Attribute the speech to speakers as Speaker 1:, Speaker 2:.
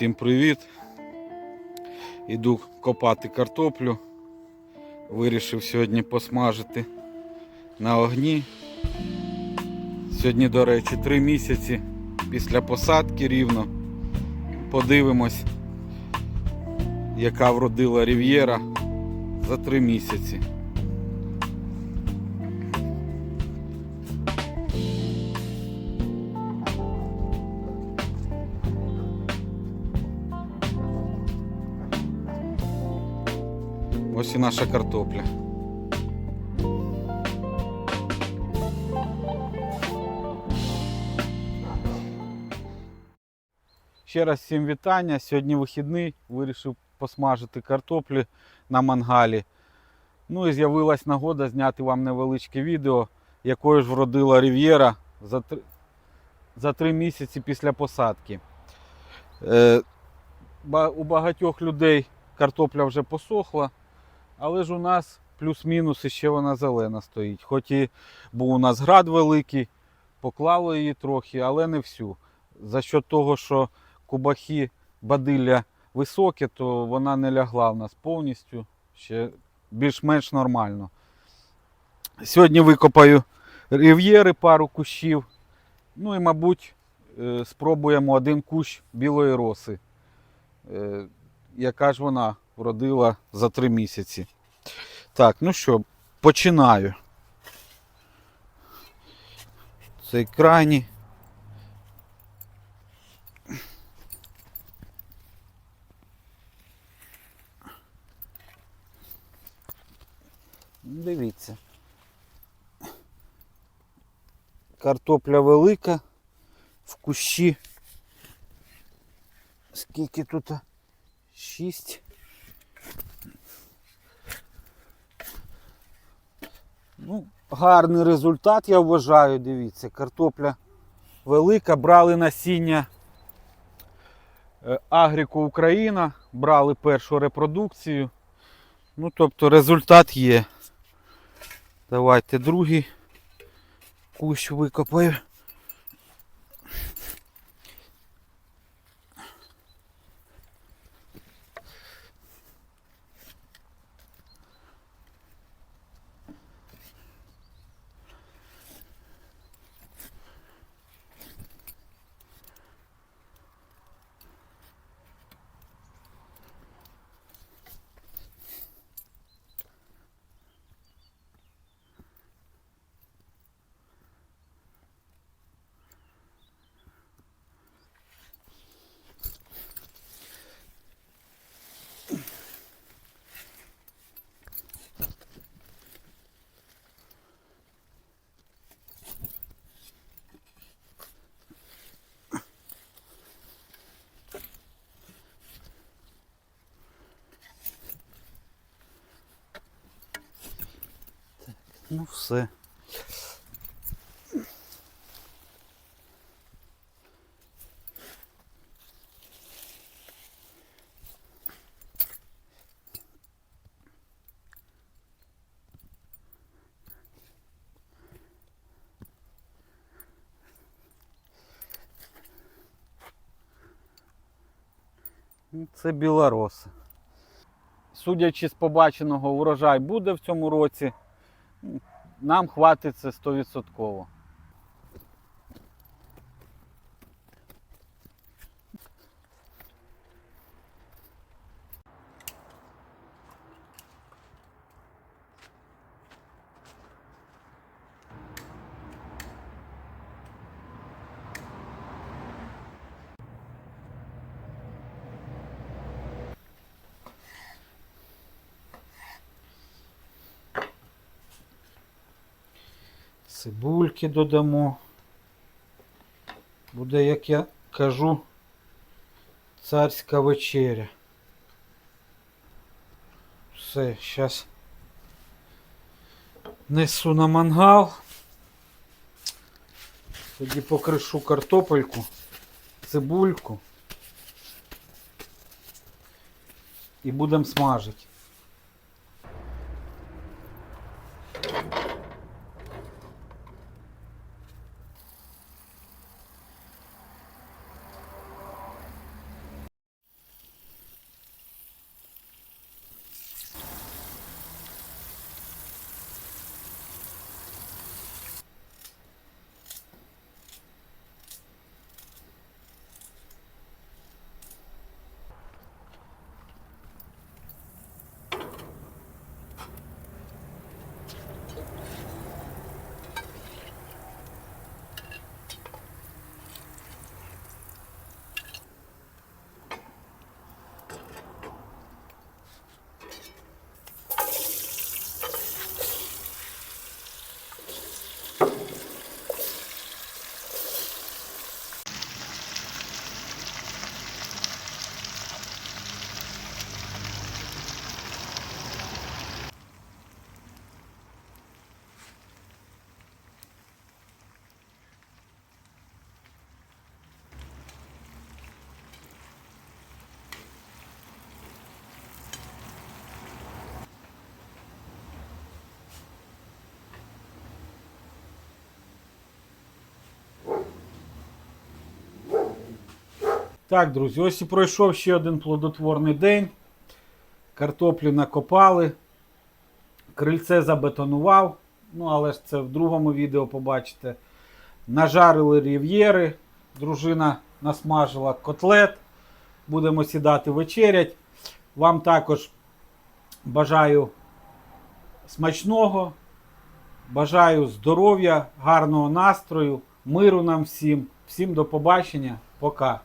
Speaker 1: Всім привіт. Іду копати картоплю. Вирішив сьогодні посмажити на огні. Сьогодні, до речі, три місяці після посадки рівно. Подивимось, яка вродила рів'єра за три місяці. Ось і наша картопля. Ще раз всім вітання. Сьогодні вихідний. Вирішив посмажити картоплі на мангалі. Ну і з'явилась нагода зняти вам невеличке відео, якою ж вродила Рів'єра за три, за три місяці після посадки. Е, у багатьох людей картопля вже посохла. Але ж у нас плюс-мінус іще вона зелена стоїть. Хоч і був у нас град великий, поклало її трохи, але не всю. За що того, що кубахи бадилля високі, то вона не лягла в нас повністю. Ще більш-менш нормально. Сьогодні викопаю рів'єри, пару кущів. Ну і, мабуть, е, спробуємо один кущ білої роси. Е, Яка ж вона вродила за три місяці. Так, ну що, починаю. Цей крайній. Дивіться. Картопля велика в кущі. Скільки тут? Шість. Ну, гарний результат, я вважаю, дивіться, картопля велика, брали насіння е, Агріко Україна, брали першу репродукцію. Ну, тобто результат є. Давайте другий кущ викопаю. Ну все. Ну, Це білорос. Судячи з побаченого, урожай буде в цьому році. Нам хватить це 100%. Цибульки додамо. Буде, як я кажу, царська вечеря. Все, зараз несу на мангал. Тоді покришу картопельку, цибульку. І будемо смажити. Так, друзі, ось і пройшов ще один плодотворний день. Картоплі накопали. Крильце забетонував. Ну, але ж це в другому відео побачите. Нажарили рів'єри. Дружина насмажила котлет. Будемо сідати вечерять. Вам також бажаю смачного. Бажаю здоров'я, гарного настрою, миру нам всім. Всім до побачення. Пока.